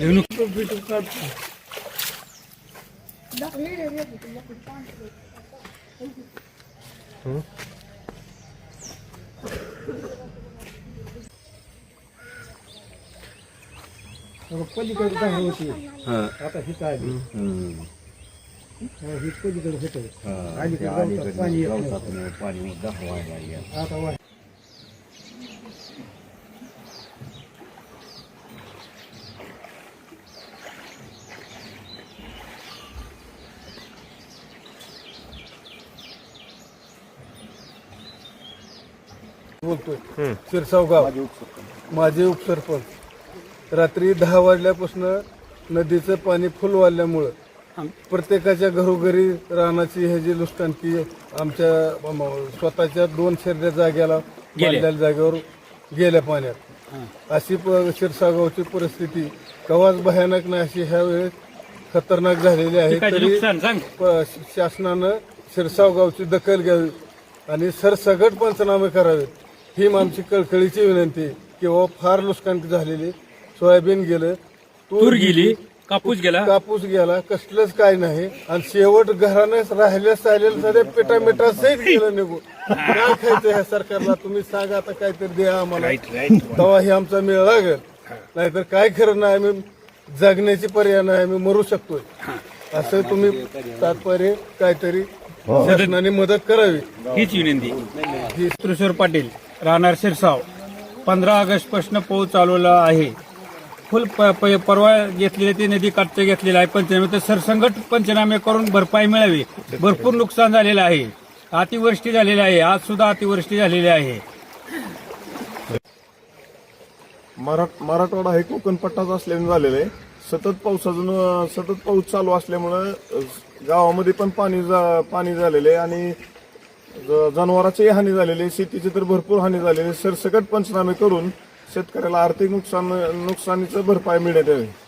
Eu não quero ver o cara. Ah. Hum? पप्पाजीकडे होती आता ही चालली पाणी बोलतोय. शिरसाव गाव. माझे उपसरपंच. रात्री दहा वाजल्यापासून नदीचं पाणी फुल वाढल्यामुळं प्रत्येकाच्या घरोघरी रानाची हे जी लुष्टांकी आमच्या स्वतःच्या दोन शेरड्या जाग्याला बांधलेल्या जागेवर गेल्या पाण्यात. अशी प- शिरसागावची परिस्थिती कवाच भयानक नाही अशी ह्या वेळेस खतरनाक झालेली आहे. तरी प- शासनानं शिरसाव गावची दखल घ्यावी आणि सरसगट पंचनामे करावेत ही आमची कळकळीची विनंती आहे. किंवा फार नुकसान झालेली सोयाबीन गेलं तूर गेली कापूस गेला? कापूस गेला कसलंच काय नाही. आणि शेवट घरानं राहिल्या सायलेलं सगळे पिठा मिठा सहित गेलं निघून. काय खायचं ह्या सरकारला? तुम्ही सांगा आता काहीतरी द्या आम्हाला. तेव्हा हे आमचा मेळ लागेल. नाहीतर काय खरं नाही आम्ही जगण्याची पर्याय नाही आम्ही मरू शकतोय. असं तुम्ही तात्पर्य काहीतरी शासनाने मदत करावी. हीच विनंती. त्रिशूर पाटील राहणार शिरसाव. पंधरा ऑगस्टपासून पाऊस चालवला आहे. फुल प- प- परवा घेतलेले ते नदी काठचे घेतलेले आहे. पंचनामे तर सरसंगट पंचनामे करून भरपाई मिळावी. भरपूर नुकसान झालेलं आहे. अतिवृष्टी झालेली आहे. आज सुद्धा अतिवृष्टी झालेली आहे. मराठ मराठवाडा हे कोकण पट्टाच असल्याने झालेलं आहे. सतत पावसाचं अं, सतत पाऊस चालू असल्यामुळं अं, गावामध्ये पण पाणी जा- पाणी झालेलं आहे आणि ज- जनावरांचीही हानी झालेली आहे. शेतीची तर भरपूर हानी झालेली आहे. सरसकट पंचनामे करून शेतकऱ्याला आर्थिक नुकसान नुकसानीचं भरपाई मिळत आहे